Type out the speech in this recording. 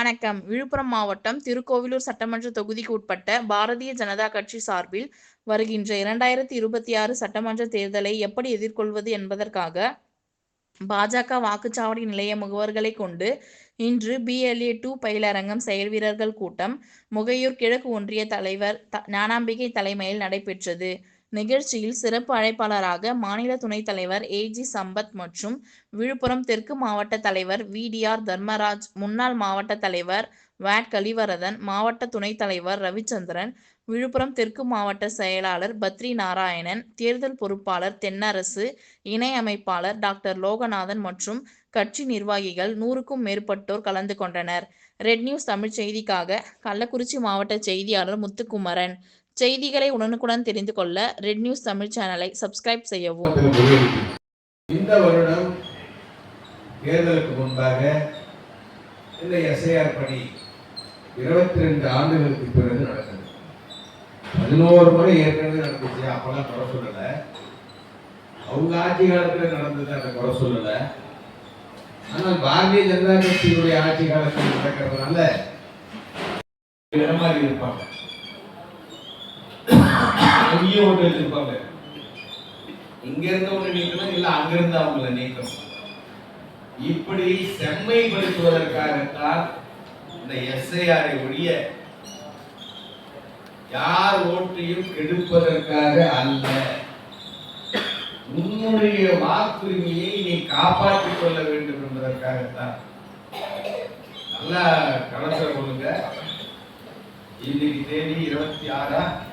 வணக்கம். விழுப்புரம் மாவட்டம் திருக்கோவிலூர் சட்டமன்ற தொகுதிக்கு உட்பட்ட பாரதிய ஜனதா கட்சி சார்பில் வருகின்ற இரண்டாயிரத்தி இருபத்தி ஆறு சட்டமன்ற தேர்தலை எப்படி எதிர்கொள்வது என்பதற்காக பாஜக வாக்குச்சாவடி நிலைய முகவர்களை கொண்டு இன்று பிஎல்ஏ டூ பயிலரங்கம் செயல் வீரர்கள் கூட்டம். முகையூர் கிழக்கு ஒன்றிய தலைவர் த- ஞானாம்பிகை தலைமையில் நடைபெற்றது. நிகழ்ச்சியில் சிறப்பு அழைப்பாளராக மாநில துணைத் தலைவர் ஏஜி சம்பத் மற்றும் விழுப்புரம் தெற்கு மாவட்ட தலைவர் விடிஆர் தர்மராஜ் முன்னாள் மாவட்ட தலைவர் வேட் கலிவரதன் மாவட்ட துணைத் தலைவர் ரவிச்சந்திரன் விழுப்புரம் தெற்கு மாவட்ட செயலாளர் பத்ரி நாராயணன் தேர்தல் பொறுப்பாளர் தென்னரசு இணை அமைப்பாளர் டாக்டர் லோகநாதன் மற்றும் கட்சி நிர்வாகிகள் நூறுக்கும் மேற்பட்டோர் கலந்து கொண்டனர். ரெட் நியூஸ் தமிழ் செய்திக்காக கள்ளக்குறிச்சி மாவட்ட செய்தியாளர் முத்துக்குமரன். செய்திகளை உடனுக்குடன் தெரிந்து கொள்ள ரெட் நியூஸ் தமிழ் சேனலை சப்ஸ்கிரைப் செய்யவும். இந்த வருடம் தேர்தலுக்கு முன்பாக இந்த எஸ்ஐஆர் பணி இருபத்தி ரெண்டு ஆண்டுகளுக்கு பிறகு நடக்குது பதினோரு முறை ஏற்கனவே நடந்துச்சு அப்பெல்லாம் குறை சொல்லலை. அவங்க ஆட்சி காலத்தில் நடந்தது அந்த குறை சொல்லலை. ஆனால் பாரதிய ஜனதா கட்சியினுடைய ஆட்சி காலத்தில் நடக்கிறதுனால இடமாறி இருப்பாங்க. அங்கேயே ஓட்டு வச்சிருப்பாங்க. இங்க இருந்தவங்க நீக்கணும்? இல்ல அங்க இருந்து அவங்கள நீக்கணும்? இப்படி செம்மைப்படுத்துவதற்காகத்தான் இந்த எஸ்ஐஆரை ஒழிய யார் ஓட்டையும் கெடுப்பதற்காக அல்ல. உன்னுடைய வாக்குரிமையை நீ காப்பாற்றிக் கொள்ள வேண்டும் என்பதற்காகத்தான். நல்லா கணக்கில் கொள்ளுங்க. இன்னைக்கு தேதி இருபத்தி ஆறா